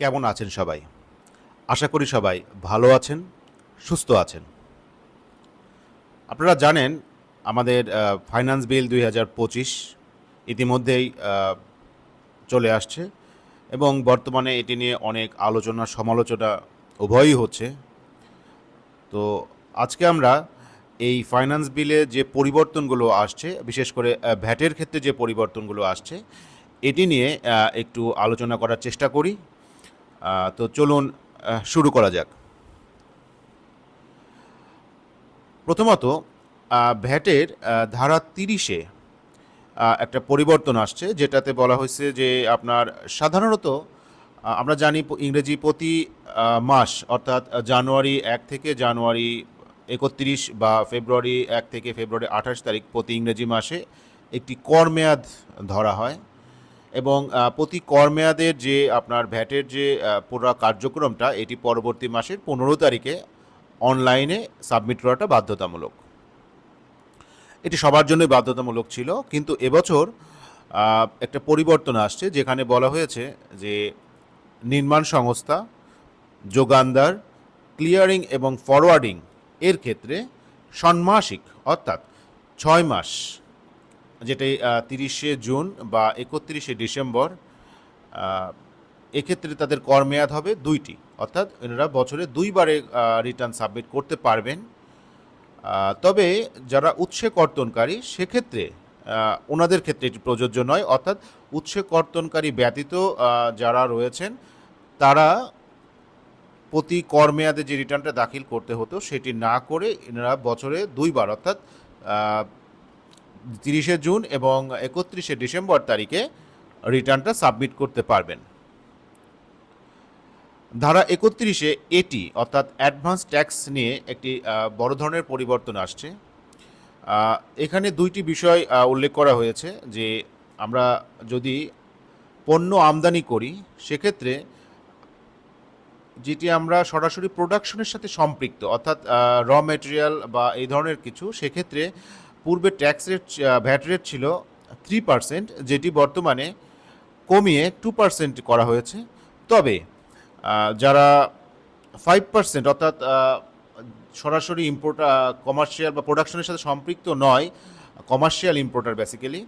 কেমন আছেন সবাই? আশা করি সবাই ভালো আছেন, সুস্থ আছেন। আপনারা জানেন, আমাদের ফাইন্যান্স বিল দুই হাজার পঁচিশ ইতিমধ্যেই চলে আসছে এবং বর্তমানে এটি নিয়ে অনেক আলোচনা, সমালোচনা উভয়ই হচ্ছে। তো আজকে আমরা এই ফাইন্যান্স বিলে যে পরিবর্তনগুলো আসছে, বিশেষ করে ভ্যাটের ক্ষেত্রে যে পরিবর্তনগুলো আসছে, এটি নিয়ে একটু আলোচনা করার চেষ্টা করি। তো চলুন শুরু করা যাক। প্রথমত ভ্যাটের ধারা তিরিশে একটা পরিবর্তন আসছে, যেটাতে বলা হয়েছে যে আপনার সাধারণত আমরা জানি ইংরেজি প্রতি মাস, অর্থাৎ জানুয়ারি এক থেকে জানুয়ারি একত্রিশ বা ফেব্রুয়ারি এক থেকে ফেব্রুয়ারি আঠাশ তারিখ প্রতি ইংরেজি মাসে একটি কর মেয়াদ ধরা হয়। এবং প্রতি কর্মেয়াদের যে আপনার ভ্যাটের যে পুরো কার্যক্রমটা, এটি পরবর্তী মাসের পনেরো তারিখে অনলাইনে সাবমিট করাটা বাধ্যতামূলক। এটি সবার জন্যই বাধ্যতামূলক ছিল, কিন্তু এবছর একটা পরিবর্তন আসছে, যেখানে বলা হয়েছে যে, নির্মাণ সংস্থা, যোগানদার, ক্লিয়ারিং এবং ফরওয়ার্ডিং এর ক্ষেত্রে ষণ্মাসিক অর্থাৎ ছয় মাস যেটি তিরিশে জুন বা একত্রিশে ডিসেম্বর এক্ষেত্রে তাদের কর মেয়াদ হবে দুইটি। অর্থাৎ এনারা বছরে দুইবারে রিটার্ন সাবমিট করতে পারবেন। তবে যারা উৎসে কর্তনকারী, সেক্ষেত্রে ওনাদের ক্ষেত্রে এটি প্রযোজ্য নয়। অর্থাৎ উৎসে কর্তনকারী ব্যতীত যারা রয়েছেন, তারা প্রতি কর মেয়াদে যে রিটার্নটা দাখিল করতে হতো, সেটি না করে এনারা বছরে দুইবার, অর্থাৎ তিরিশে জুন এবং একত্রিশে ডিসেম্বর তারিখে রিটার্নটা সাবমিট করতে পারবেন। ধারা একত্রিশে এটি, অর্থাৎ অ্যাডভান্স ট্যাক্স নিয়ে একটি বড় ধরনের পরিবর্তন আসছে। এখানে দুইটি বিষয় উল্লেখ করা হয়েছে যে আমরা যদি পণ্য আমদানি করি, সেক্ষেত্রে যেটি আমরা সরাসরি প্রোডাকশনের সাথে সম্পৃক্ত, অর্থাৎ র মেটেরিয়াল বা এই ধরনের কিছু, সেক্ষেত্রে পূর্বে ট্যাক্স রেট ভ্যাট রেট ছিল থ্রি পার্সেন্ট যেটি বর্তমানে কমিয়ে টু পার্সেন্ট করা হয়েছে। তবে যারা ফাইভ পার্সেন্ট অর্থাৎ সরাসরি ইম্পোর্ট কমার্শিয়াল বা প্রোডাকশনের সাথে সম্পৃক্ত নয় কমার্শিয়াল ইম্পোর্টার বেসিক্যালি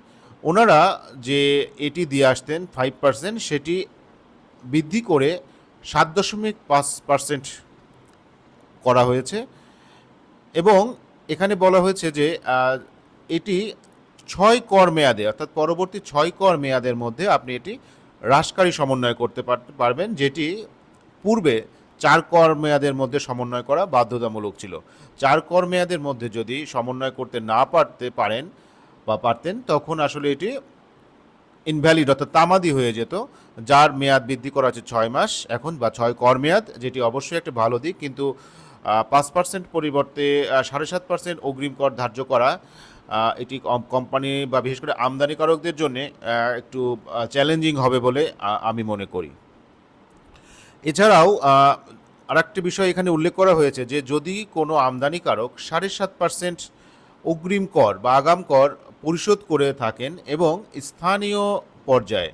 ওনারা যে এটি দিয়ে আসতেন ফাইভ পার্সেন্ট সেটি বৃদ্ধি করে সাত দশমিক পাঁচ পার্সেন্ট করা হয়েছে। এবং এখানে বলা হয়েছে যে এটি ছয় কর মেয়াদে, অর্থাৎ পরবর্তী ছয় কর মেয়াদের মধ্যে আপনি এটি হ্রাসকারী সমন্বয় করতে পার- পারবেন, যেটি পূর্বে চার কর মেয়াদের মধ্যে সমন্বয় করা বাধ্যতামূলক ছিল। চার কর মেয়াদের মধ্যে যদি সমন্বয় করতে না পারতে পারেন বা পারতেন, তখন আসলে এটি ইনভ্যালিড অর্থাৎ তামাদি হয়ে যেত, যার মেয়াদ বৃদ্ধি করা হচ্ছে ছয় মাস এখন বা ছয় কর মেয়াদ, যেটি অবশ্যই একটা ভালো দিক, কিন্তু পাঁচ পার্সেন্ট পরিবর্তে সাড়ে সাত পার্সেন্ট অগ্রিম কর ধার্য করা এটি কম- কোম্পানি বা বিশেষ করে আমদানিকারকদের জন্য একটু চ্যালেঞ্জিং হবে বলে আমি মনে করি। এছাড়াও আর একটি বিষয় এখানে উল্লেখ করা হয়েছে যে, যদি কোনো আমদানিকারক সাড়ে সাত পার্সেন্ট অগ্রিম কর বা আগাম কর পরিশোধ করে থাকেন এবং স্থানীয় পর্যায়ে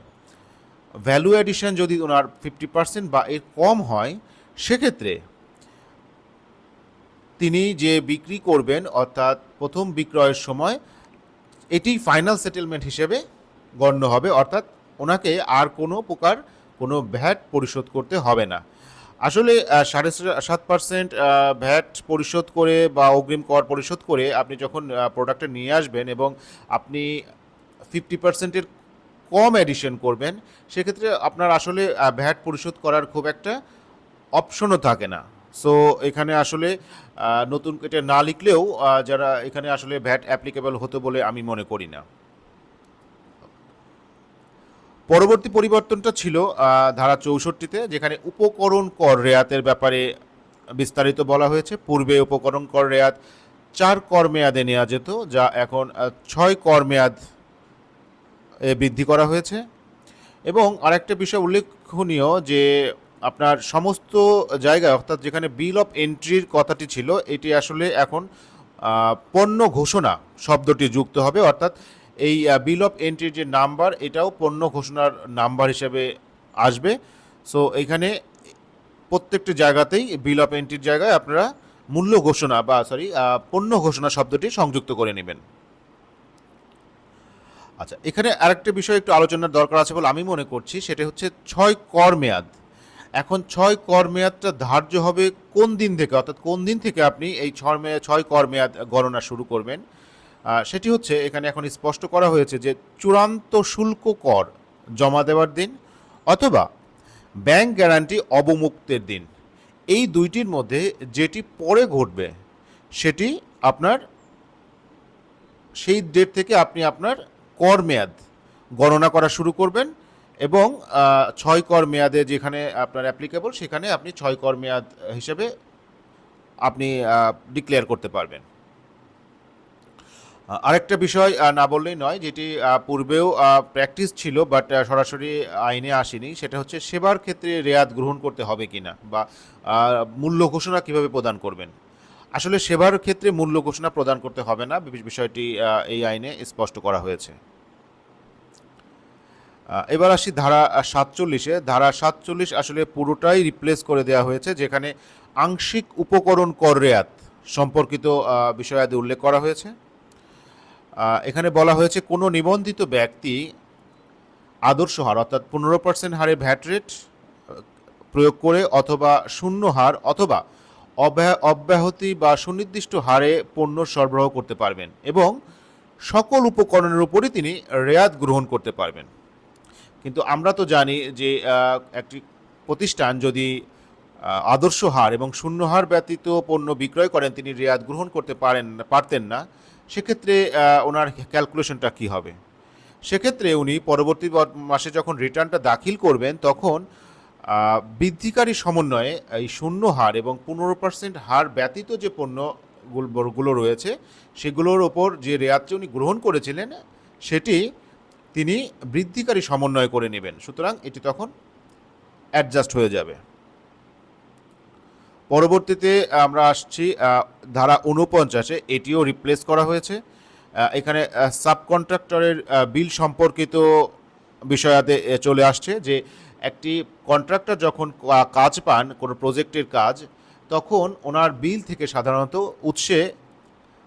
ভ্যালু অ্যাডিশন যদি ওনার ফিফটি পার্সেন্ট বা এর কম হয়, সেক্ষেত্রে তিনি যে বিক্রি করবেন, অর্থাৎ প্রথম বিক্রয়ের সময়, এটি ফাইনাল সেটেলমেন্ট হিসেবে গণ্য হবে, অর্থাৎ ওনাকে আর কোনো প্রকার কোনো ভ্যাট পরিশোধ করতে হবে না। আসলে সাড়ে সাত পার্সেন্ট ভ্যাট পরিশোধ করে বা অগ্রিম কর পরিশোধ করে আপনি যখন প্রোডাক্টটা নিয়ে আসবেন এবং আপনি ফিফটি পার্সেন্টের কম অ্যাডিশন করবেন, সেক্ষেত্রে আপনার আসলে ভ্যাট পরিশোধ করার খুব একটা অপশনও থাকে না। সো এখানে আসলে নতুন এটা না লিখলেও যারা এখানে আসলে ভ্যাট অ্যাপ্লিকেবল হতো বলে আমি মনে করি না। পরবর্তী পরিবর্তনটা ছিল ধারা চৌষট্টিতে, যেখানে উপকরণ কর রেয়াতের ব্যাপারে বিস্তারিত বলা হয়েছে। পূর্বে উপকরণ কর রেয়াত চার কর মেয়াদে নেওয়া যেত, যা এখন ছয় কর মেয়াদ বৃদ্ধি করা হয়েছে। এবং আরেকটা বিষয় উল্লেখনীয় যে আপনার সমস্ত জায়গায়, অর্থাৎ যেখানে বিল অফ এন্ট্রির কথাটি ছিল, এটি আসলে এখন পণ্য ঘোষণা শব্দটি যুক্ত হবে। অর্থাৎ এই বিল অফ এন্ট্রির যে নাম্বার, এটাও পণ্য ঘোষণার নাম্বার হিসেবে আসবে। সো এইখানে প্রত্যেকটি জায়গাতেই বিল অফ এন্ট্রির জায়গায় আপনারা মূল্য ঘোষণা বা সরি পণ্য ঘোষণা শব্দটি সংযুক্ত করে নেবেন। আচ্ছা এখানে আরেকটা বিষয় একটু আলোচনার দরকার আছে বলে আমি মনে করছি, সেটা হচ্ছে ছয় কর মেয়াদ। এখন ছয় কর মেয়াদটা ধার্য হবে কোন দিন থেকে? অর্থাৎ কোন দিন থেকে আপনি এই ছয় মেয়াদ ছয় কর মেয়াদ গণনা শুরু করবেন? সেটি হচ্ছে এখানে এখন স্পষ্ট করা হয়েছে যে চূড়ান্ত শুল্ক কর জমা দেওয়ার দিন অথবা ব্যাংক গ্যারান্টি অবমুক্তের দিন। এই দুইটির মধ্যে যেটি পরে ঘটবে সেটি আপনার সেই ডেট থেকে আপনি আপনার কর মেয়াদ গণনা করা শুরু করবেন। এবং ছয় কর মেয়াদে যেখানে আপনার অ্যাপ্লিকেবল সেখানে আপনি ছয় কর মেয়াদ হিসেবে আপনি ডিক্লেয়ার করতে পারবেন। আরেকটা বিষয় না বললেই নয়, যেটি পূর্বেও প্র্যাকটিস ছিল বাট সরাসরি আইনে আসেনি, সেটা হচ্ছে সেবার ক্ষেত্রে রেয়াত গ্রহণ করতে হবে কিনা, বা মূল্য ঘোষণা কীভাবে প্রদান করবেন। আসলে সেবার ক্ষেত্রে মূল্য ঘোষণা প্রদান করতে হবে না বিষয়টি এই আইনে স্পষ্ট করা হয়েছে। এবার আসি ধারা সাতচল্লিশে। ধারা সাতচল্লিশ আসলে পুরোটাই রিপ্লেস করে দেওয়া হয়েছে, যেখানে আংশিক উপকরণ কর রেয়াত সম্পর্কিত বিষয়াদি উল্লেখ করা হয়েছে। এখানে বলা হয়েছে, কোনো নিবন্ধিত ব্যক্তি আদর্শ হার, অর্থাৎ পনেরো পার্সেন্ট হারে ভ্যাট রেট প্রয়োগ করে অথবা শূন্য হার অথবা অব্যা- অব্যাহতি বা সুনির্দিষ্ট হারে পণ্য সরবরাহ করতে পারবেন এবং সকল উপকরণের উপরই তিনি রেয়াত গ্রহণ করতে পারবেন। কিন্তু আমরা তো জানি যে একটি প্রতিষ্ঠান যদি আদর্শ হার এবং শূন্য হার ব্যতীত পণ্য বিক্রয় করেন, তিনি রেয়াত গ্রহণ করতে পারেন, পারতেন না, সেক্ষেত্রে ওনার ক্যালকুলেশনটা কি হবে? সেক্ষেত্রে উনি পরবর্তী মাসে যখন রিটার্নটা দাখিল করবেন, তখন বৃদ্ধিকারী সমন্বয়ে এই শূন্য হার এবং পনেরো পার্সেন্ট হার ব্যতীত যে পণ্যগুলো, গুলো রয়েছে, সেগুলোর ওপর যে রেয়াতটি উনি গ্রহণ করেছিলেন, সেটি তিনি বৃদ্ধিকারী সমন্বয় করে নেবেন। সুতরাং এটি তখন অ্যাডজাস্ট হয়ে যাবে। পরবর্তীতে আমরা আসছি ধারা উনপঞ্চাশে এটিও রিপ্লেস করা হয়েছে। এখানে সাবকন্ট্রাক্টরের বিল সম্পর্কিত বিষয়াতে চলে আসছে যে একটি কন্ট্রাক্টর যখন কাজ পান, কোনো প্রজেক্টের কাজ, তখন ওনার বিল থেকে সাধারণত উৎসে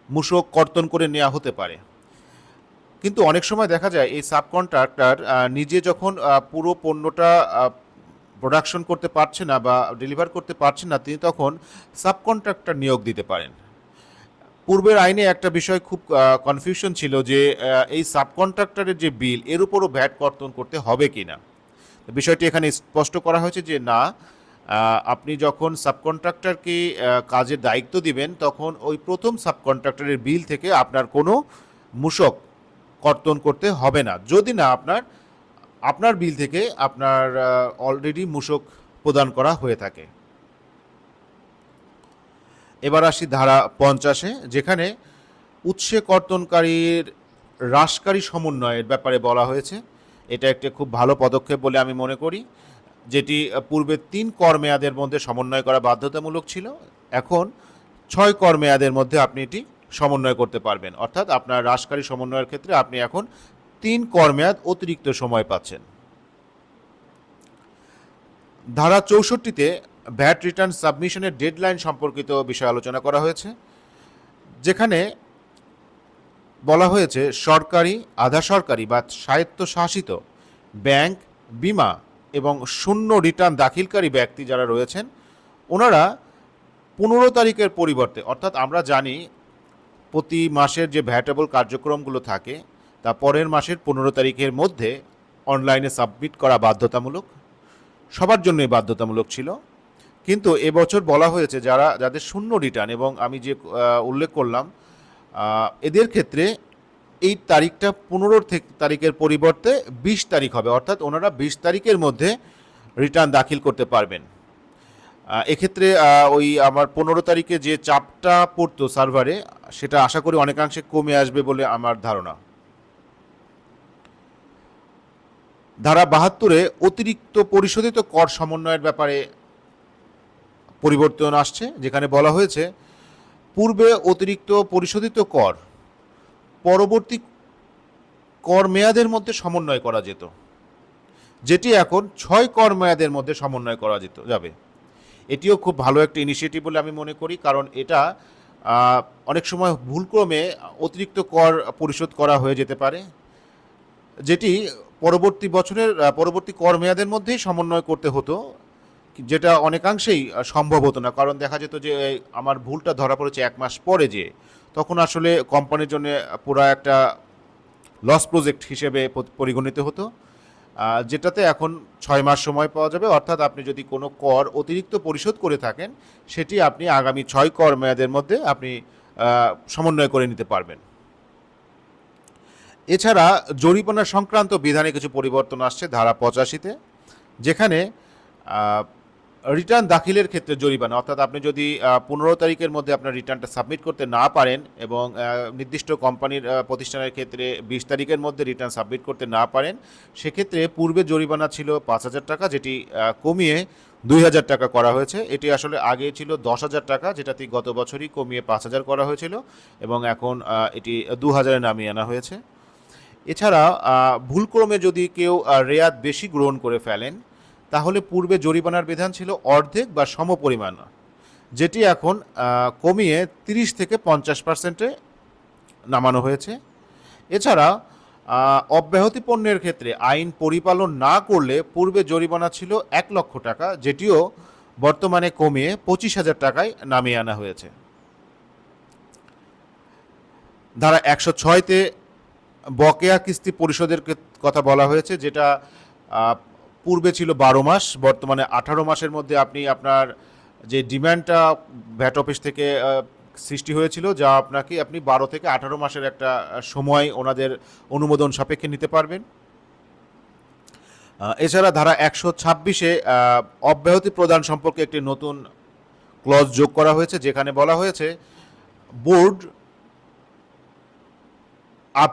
মূসক কর্তন করে নেওয়া হতে পারে। কিন্তু অনেক সময় দেখা যায় এই সাবকন্ট্রাক্টর নিজে যখন পুরো পণ্যটা প্রোডাকশন করতে পারছে না বা ডেলিভার করতে পারছে না, তিনি তখন সাবকন্ট্রাক্টর নিয়োগ দিতে পারেন। পূর্বের আইনে একটা বিষয় খুব কনফিউশন ছিল যে এই সাবকন্ট্রাক্টরের যে বিল এর উপরও ভ্যাট কর্তন করতে হবে কি না বিষয়টি এখানে স্পষ্ট করা হয়েছে যে না আপনি যখন সাবকন্ট্রাক্টরকে কাজের দায়িত্ব দিবেন, তখন ওই প্রথম সাবকন্ট্রাক্টরের বিল থেকে আপনার কোনো মূসক কর্তন করতে হবে না। যদি না আপনার আপনার বিল থেকে আপনার অলরেডি মূসক প্রদান করা হয়ে থাকে। এবার আসি ধারা পঞ্চাশে, যেখানে উৎসে কর্তনকারীর হ্রাসকারী সমন্বয়ের ব্যাপারে বলা হয়েছে। এটা একটা খুব ভালো পদক্ষেপ বলে আমি মনে করি, যেটি পূর্বে তিন কর মেয়াদের মধ্যে সমন্বয় করা বাধ্যতামূলক ছিল। এখন ছয় কর মেয়াদের মধ্যে আপনি এটি সমন্বয় করতে পারবেন। অর্থাৎ আপনার হ্রাসকারী সমন্বয়ের ক্ষেত্রে আপনি এখন তিন কর্মেয়াদ অতিরিক্ত সময় পাচ্ছেন। ধারা চৌষট্টিতে ভ্যাট রিটার্ন সাবমিশনের ডেডলাইন সম্পর্কিত বিষয় আলোচনা করা হয়েছে, যেখানে বলা হয়েছে সরকারি, আধা সরকারি বা স্বায়ত্তশাসিত ব্যাংক, বিমা এবং শূন্য রিটার্ন দাখিলকারী ব্যক্তি যারা রয়েছেন, ওনারা পনেরো তারিখের পরিবর্তে, অর্থাৎ আমরা জানি প্রতি মাসের যে ভ্যাটেবল কার্যক্রমগুলো থাকে, তা পরের মাসের পনেরো তারিখের মধ্যে অনলাইনে সাবমিট করা বাধ্যতামূলক। সবার জন্যই বাধ্যতামূলক ছিল। কিন্তু এবছর বলা হয়েছে যারা, যাদের শূন্য রিটার্ন এবং আমি যে উল্লেখ করলাম এদের ক্ষেত্রে এই তারিখটা পনেরো তারিখের পরিবর্তে বিশ তারিখ হবে। অর্থাৎ ওনারা বিশ তারিখের মধ্যে রিটার্ন দাখিল করতে পারবেন। এক্ষেত্রে ওই আমার পনেরো তারিখে যে চাপটা পড়তো সার্ভারে, সেটা আশা করি অনেকাংশে কমে আসবে বলে আমার ধারণা। ধারা বাহাত্তরে অতিরিক্ত পরিশোধিত কর সমন্বয়ের ব্যাপারে পরিবর্তন আসছে, যেখানে বলা হয়েছে, পূর্বে অতিরিক্ত পরিশোধিত কর পরবর্তী কর মেয়াদের মধ্যে সমন্বয় করা যেত, যেটি এখন ছয় কর মেয়াদের মধ্যে সমন্বয় করা যেত, যাবে। এটিও খুব ভালো একটা ইনিশিয়েটিভ বলে আমি মনে করি, কারণ এটা অনেক সময় ভুলক্রমে অতিরিক্ত কর পরিশোধ করা হয়ে যেতে পারে, যেটি পরবর্তী বছরের পরবর্তী কর মেয়াদের মধ্যেই সমন্বয় করতে হতো, যেটা অনেকাংশেই সম্ভব হতো না, কারণ দেখা যেত যে আমার ভুলটা ধরা পড়েছে এক মাস পরে যে, তখন আসলে কোম্পানির জন্য পুরো একটা লস প্রজেক্ট হিসেবে পরিগণিত হতো। যেটাতে এখন ছয় মাস সময় পাওয়া যাবে। অর্থাৎ আপনি যদি কোনো কর অতিরিক্ত পরিশোধ করে থাকেন, সেটি আপনি আগামী ছয় কর মেয়াদের মধ্যে আপনি সমন্বয় করে নিতে পারবেন। এছাড়া জরিমানা সংক্রান্ত বিধানে কিছু পরিবর্তন আসছে ধারা পঁচাশিতে, যেখানে রিটার্ন দাখিলের ক্ষেত্রে জরিমানা, অর্থাৎ আপনি যদি পনেরো তারিখের মধ্যে আপনার রিটার্নটা সাবমিট করতে না পারেন এবং নির্দিষ্ট কোম্পানির প্রতিষ্ঠানের ক্ষেত্রে বিশ তারিখের মধ্যে রিটার্ন সাবমিট করতে না পারেন, সেক্ষেত্রে পূর্বে জরিমানা ছিল পাঁচ হাজার টাকা, যেটি কমিয়ে দুই হাজার টাকা করা হয়েছে। এটি আসলে আগে ছিল দশ হাজার টাকা, যেটাতে গত বছরই কমিয়ে পাঁচ হাজার করা হয়েছিল এবং এখন এটি দু হাজারে নামিয়ে আনা হয়েছে। এছাড়া ভুলক্রমে যদি কেউ রেয়াত বেশি গ্রহণ করে ফেলেন তাহলে পূর্বে জরিমানার বিধান ছিল অর্ধেক বা সমপরিমাণ, যেটি এখন কমিয়ে তিরিশ থেকে পঞ্চাশ পার্সেন্টে নামানো হয়েছে। এছাড়া অব্যাহতি পণ্যের ক্ষেত্রে আইন পরিপালন না করলে পূর্বে জরিমানা ছিল এক লক্ষ টাকা, যেটিও বর্তমানে কমিয়ে পঁচিশ হাজার টাকায় নামিয়ে আনা হয়েছে। ধারা একশো ছয়তে বকেয়া কিস্তি পরিশোধের কথা বলা হয়েছে, যেটা পূর্বে ছিল বারো মাস, বর্তমানে আঠারো মাসের মধ্যে আপনি আপনার যে ডিমান্ডটা ভ্যাট অফিস থেকে সৃষ্টি হয়েছিল, যা আপনাকে আপনি বারো থেকে আঠারো মাসের একটা সময় ওনাদের অনুমোদন সাপেক্ষে নিতে পারবেন। এছাড়া ধারা একশো ছাব্বিশে অব্যাহতি প্রদান সম্পর্কে একটি নতুন ক্লজ যোগ করা হয়েছে, যেখানে বলা হয়েছে, বোর্ড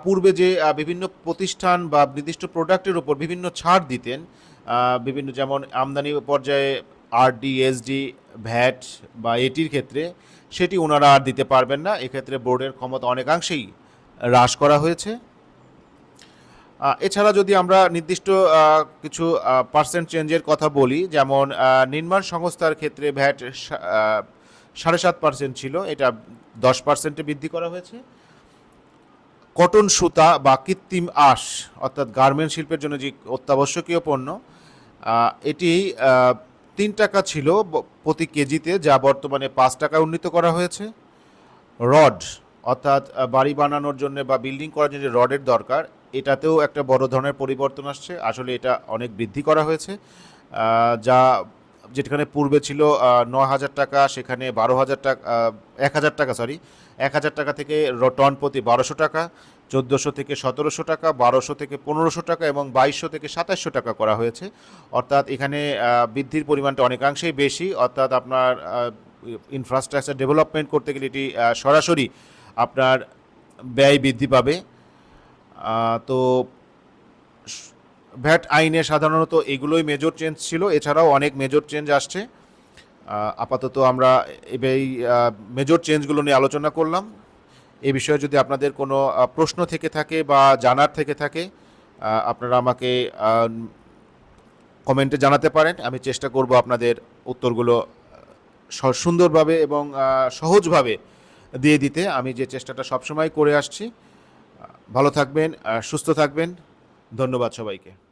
পূর্বে যে বিভিন্ন প্রতিষ্ঠান বা নির্দিষ্ট প্রোডাক্টের উপর বিভিন্ন ছাড় দিতেন বিভিন্ন যেমন আমদানি পর্যায়ে আরডি এসডি ভ্যাট বা এটির ক্ষেত্রে সেটি ওনারা আর দিতে পারবেন না। এক্ষেত্রে বোর্ডের ক্ষমতা অনেকাংশেই হ্রাস করা হয়েছে। এছাড়া যদি আমরা নির্দিষ্ট কিছু পার্সেন্ট চেঞ্জের কথা বলি, যেমন নির্মাণ সংস্থার ক্ষেত্রে ভ্যাট সাড়ে সাত পার্সেন্ট ছিল, এটা দশ পার্সেন্টে বৃদ্ধি করা হয়েছে। কটন সুতা বা কৃত্রিম আঁশ, অর্থাৎ গার্মেন্ট শিল্পের জন্য যে অত্যাবশ্যকীয় পণ্য এটি তিন টাকা ছিল প্রতি কেজিতে, যা বর্তমানে পাঁচ টাকায় উন্নীত করা হয়েছে। রড, অর্থাৎ বাড়ি বানানোর জন্য বা বিল্ডিং করার জন্য রডের দরকার, এটাতেও একটা বড় ধরনের পরিবর্তন আসছে। আসলে এটা অনেক বৃদ্ধি করা হয়েছে। যা যেখানে পূর্বে ছিল ন হাজার টাকা, সেখানে বারো হাজার টাকা এক হাজার টাকা সরি এক হাজার টাকা থেকে টন প্রতি বারোশো টাকা। চোদ্দোশো থেকে সতেরোশো টাকা, বারোশো থেকে পনেরোশো টাকা এবং বাইশশো থেকে সাতাশশো টাকা করা হয়েছে। অর্থাৎ এখানে বৃদ্ধির পরিমাণটা অনেকাংশেই বেশি। অর্থাৎ আপনার ইনফ্রাস্ট্রাকচার ডেভেলপমেন্ট করতে গেলে এটি সরাসরি আপনার ব্যয় বৃদ্ধি পাবে। তো ভ্যাট আইনে সাধারণত এগুলোই মেজর চেঞ্জ ছিল। এছাড়াও অনেক মেজর চেঞ্জ আসছে। আপাতত আমরা এই মেজর চেঞ্জগুলো নিয়ে আলোচনা করলাম। এই বিষয়ে যদি আপনাদের কোনো প্রশ্ন থেকে থাকে বা জানার থেকে থাকে আপনারা আমাকে কমেন্টে জানাতে পারেন। আমি চেষ্টা করব আপনাদের উত্তরগুলো সুন্দরভাবে এবং সহজভাবে দিয়ে দিতে। আমি যে চেষ্টাটা সবসময় করে আসছি। ভালো থাকবেন সুস্থ থাকবেন। ধন্যবাদ সবাইকে।